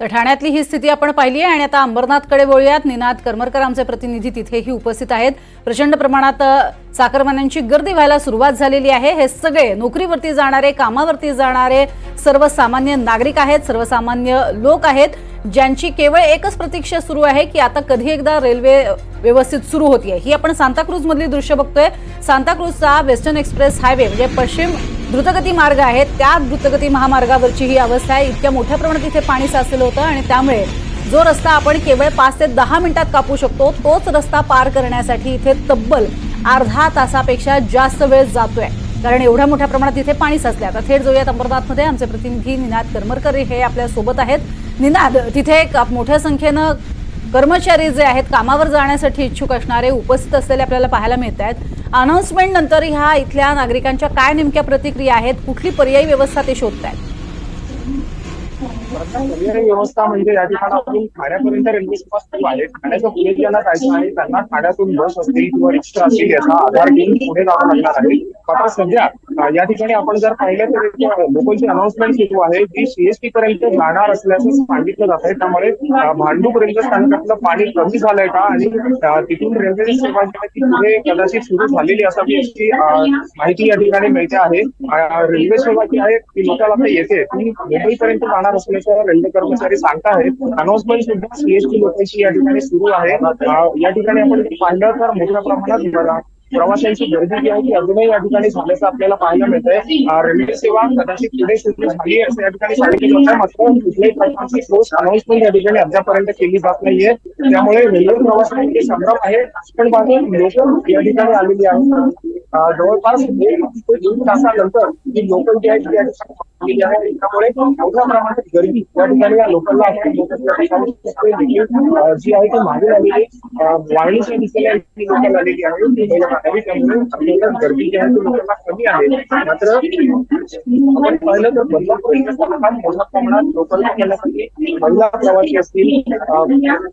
तर ठाण्यातली ही स्थिती आपण पाहिली आहे आणि आता अंबरनाथकडे वळूयात. निनाद करमरकर आमचे प्रतिनिधी तिथेही उपस्थित आहेत. प्रचंड प्रमाणात चाकरमान्यांची गर्दी व्हायला सुरुवात झालेली आहे. हे सगळे नोकरीवरती जाणारे कामावरती जाणारे सर्वसामान्य नागरिक आहेत सर्वसामान्य लोक आहेत ज्यांची केवळ एकच प्रतीक्षा सुरू आहे की आता कधी एकदा रेल्वे व्यवस्थित सुरू होती ही आपण सांताक्रूज मधली दृश्य बघतोय. सांताक्रूजचा वेस्टर्न एक्सप्रेस हायवे म्हणजे पश्चिम द्रुतगती मार्ग आहेत. त्या द्रुतगती महामार्गावरची ही अवस्था आहे. इतक्या मोठ्या प्रमाणात इथे पाणी साचलेलं होतं आणि त्यामुळे जो रस्ता आपण केवळ पाच ते दहा मिनिटात कापू शकतो तोच रस्ता पार करण्यासाठी इथे तब्बल अर्धा तासापेक्षा जास्त वेळ जातोय. कारण एवढ्या मोठ्या प्रमाणात इथे पाणी साचले आता थेट जाऊयात अंबरनाथमध्ये. आमचे प्रतिनिधी निनाद करमरकर हे आपल्यासोबत आहेत. निनाद तिथे एक मोठ्या संख्येनं कर्मचारी जे आहेत कामावर जाण्यासाठी इच्छुक असणारे उपस्थित असलेले आपल्याला पाहायला मिळत आहेत अनाऊन्समेंट नंतर ह्या इथल्या नागरिकांच्या काय नेमक्या प्रतिक्रिया आहेत? कुठली पर्यायी व्यवस्था ते शोधत आहेत व्यवस्था म्हणजे या ठिकाणातून ठाण्यापर्यंत रेल्वे सेवा सुरू आहे. ठाण्याच्या पुणे ज्यांना जायचं आहे त्यांना ठाण्यातून बस असतील किंवा रिक्षा असतील याचा आधार घेऊन पुढे जावं लागणार आहे. आता सध्या या ठिकाणी आपण जर पाहिलं तर लोकांची लोकलची अनाउन्समेंट सुरू आहे जी सीएसटी पर्यंत जाणार असल्याचं सांगितलं जात आहे. त्यामुळे भांडूप रेल्वे स्थानकातलं पाणी कमी झालंय का? आणि तिथून रेल्वे सेवा जी आहे ती पुढे कदाचित सुरू झालेली असावी माहिती या ठिकाणी मिळते आहे. रेल्वे सेवा जी आहे ती लोकल आता येते. ती मुंबईपर्यंत जाणार असल्याचं रेल्वे कर्मचारी सांगताहेत. अनाउन्समेंट सुद्धा सीएसटी लोकांची या ठिकाणी सुरू आहे. या ठिकाणी आपण पाहिलं तर मोठ्या प्रमाणात प्रवाशांची गर्दी जी आहे ती अजूनही या ठिकाणी झाल्याचं आपल्याला पाहायला मिळतंय. अं, रेल्वे सेवा कदाचित पुढे सुरू झाली असं या ठिकाणी सांगितलं होतं मात्र कुठल्याही प्रकारची ठोस अनाऊन्समेंट या ठिकाणी अद्यापर्यंत केली जात नाहीये. त्यामुळे रेल्वे प्रवासांची संभ्रम आहे. पण बाकी लोक या ठिकाणी आलेली आहेत. जवळपास तासानंतर ही लोकल जी आहे, त्यामुळे मोठ्या प्रमाणात गर्दी या ठिकाणी या लोकलला जी आहे ती मागे आलेली दिशेला लोकल आलेली आहे. गर्दी जी आहे ती कमी आहे. मात्र, आपण पाहिलं तर बदलापूर मोठ्या प्रमाणात महिला प्रवासी असतील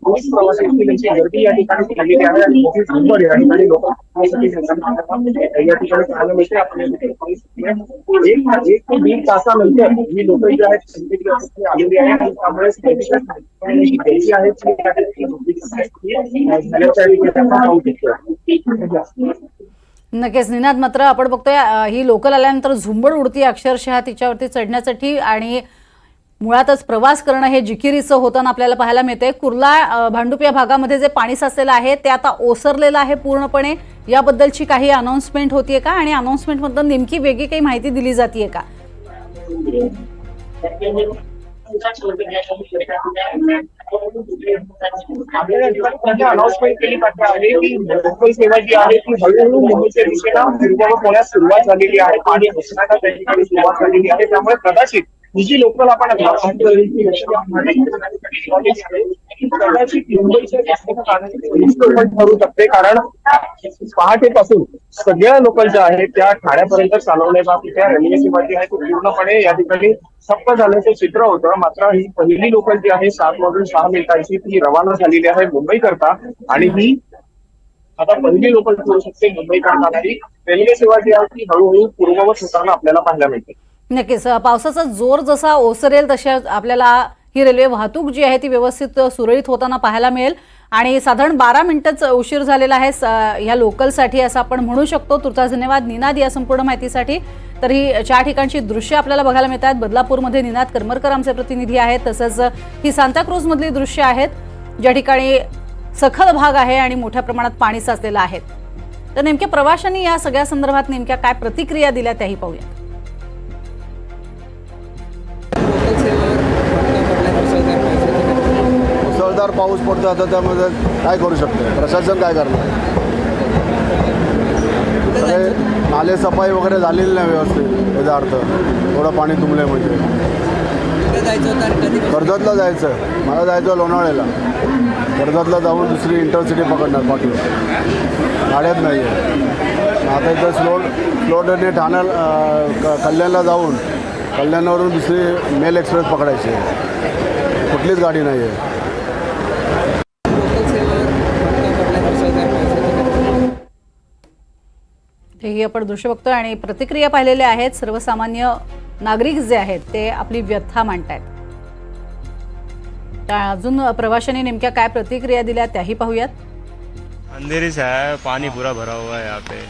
पुरुष प्रवासी असतील गर्दी या ठिकाणी आहे. या ठिकाणी या ठिकाणी पाहायला मिळते आपल्याला एक ते दीड तासानंतर ही लोक जी आहेत आलेली आहे आणि त्यामुळे जी आहे नक्कीच. निनाद मात्र आपण बघतोय ही लोकल आल्यानंतर झुंबड उडती अक्षरशः तिच्यावरती चढण्यासाठी आणि मुळातच प्रवास करणं हे जिकिरीचं होताना आपल्याला पाहायला मिळते कुर्ला भांडुप या भागामध्ये जे पाणी साचलेलं आहे ते आता ओसरलेलं आहे पूर्णपणे. याबद्दलची काही अनाऊन्समेंट होतीये का? आणि अनाऊन्समेंट मधून नेमकी वेगळी काही माहिती दिली जातीये का? आपल्याला म्हणजे केली जाते आहे की लोकल सेवा जी आहे ती हळूहळू मुंबईच्या दिशेला होण्यास सुरुवात झालेली आहे. पाणी घुसण्याला त्या ठिकाणी सुरुवात झालेली आहे. त्यामुळे कदाचित जी लोकल आपण कदाचित मुंबईच्या ठरू शकते. कारण पहाटेपासून सगळ्या लोकल ज्या आहेत त्या ठाण्यापर्यंत चालवल्या त्या रेल्वे सेवा आहे ती पूर्णपणे. या ठिकाणी ठप्प झाल्याचं चित्र होतं. मात्र ही पहिली लोकल जी आहे सात वाजून सहा मिनिटांची ती रवाना झालेली आहे मुंबई करता. आणि ही आता पहिली लोकल ठरू शकते मुंबई करताना. रेल्वे सेवा जी आहे ती हळूहळू पूर्ववत होताना आपल्याला पाहायला मिळते. नक्कीच पावसाचा जोर जसा ओसरेल तशा आपल्याला ही रेल्वे वाहतूक जी आहे ती व्यवस्थित सुरळीत होताना पाहायला मिळेल. आणि साधारण बारा मिनिटच उशीर झालेला आहे स- ह्या लोकलसाठी असं आपण म्हणू शकतो. तुर्तास धन्यवाद. निनाद या संपूर्ण माहितीसाठी. तर ही चार ठिकाणची दृश्य आपल्याला बघायला मिळतात. बदलापूरमध्ये निनाद करमरकर आमचे प्रतिनिधी आहेत. तसंच ही सांताक्रूजमधली दृश्य आहेत ज्या ठिकाणी सखल भाग आहे आणि मोठ्या प्रमाणात पाणी साचलेलं आहे. तर नेमक्या प्रवाशांनी या सगळ्या संदर्भात नेमक्या काय प्रतिक्रिया दिल्या त्याही पाहूया मुसळधार पाऊस पडतो आता त्यामध्ये काय करू शकतो? प्रशासन काय करणार? सगळे नाले सफाई वगैरे झालेली नाही व्यवस्थित याचा अर्थ थोडं पाणी तुंबले म्हणजे. कर्जतला जायचं. मला जायचं लोणावळ्याला. कर्जतला जाऊन दुसरी इंटरसिटी पकडणार बाकी गाड्यात नाही आहे आता इथं स्लो स्लो ट्रेनने ठाण्या कल्याणला जाऊन कल्याणावरून दुसरी मेल एक्सप्रेस पकडायची आहे. कुठलीच गाडी नाही आहे हेही आपण दृश्य बघतोय आणि प्रतिक्रिया पाहिलेल्या आहेत. सर्वसामान्य नागरिक जे आहेत ते आपली व्यथा मांडतायत. त्या अजून प्रवाशांनी नेमक्या काय प्रतिक्रिया दिल्या त्याही पाहूयात. अंधेरी से आया है पानी पूरा भरा हुआ है यहाँ पे.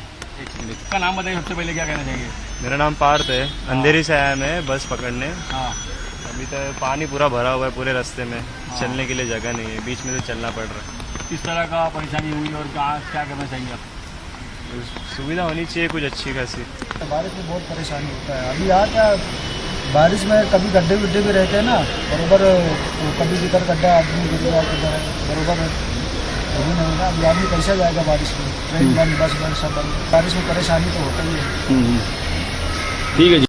का नाम बताइए सबसे पहले क्या कहना चाहिए मेरा नाम पार्थ है. अंधेरी से आया मैं बस पकड़ने. हाँ। अभी तक पानी पूरा भरा हुआ है पूरे रास्ते में. चलने के लिए जगह नहीं है. बीच में से चलना पड़ रहा है. किस तरह का परेशानी हुई और कहाँ क्या करना चाहिए आप? सुविधा होनी चाहिए कुछ अच्छी खासी। बारिश में बहुत परेशानी होता है। अभी यहाँ क्या बारिश में कभी गड्ढे गुड्ढे भी रहते हैं ना बरबर कभी जिधर गड्ढा आदमी बरबर गया किधर बरोबर वही नहीं होगा अभी आदमी कैसे जाएगा बारिश में? ट्रेन बंद बस बंद सब बंद। बारिश में परेशानी तो होता ही है। ठीक है जी।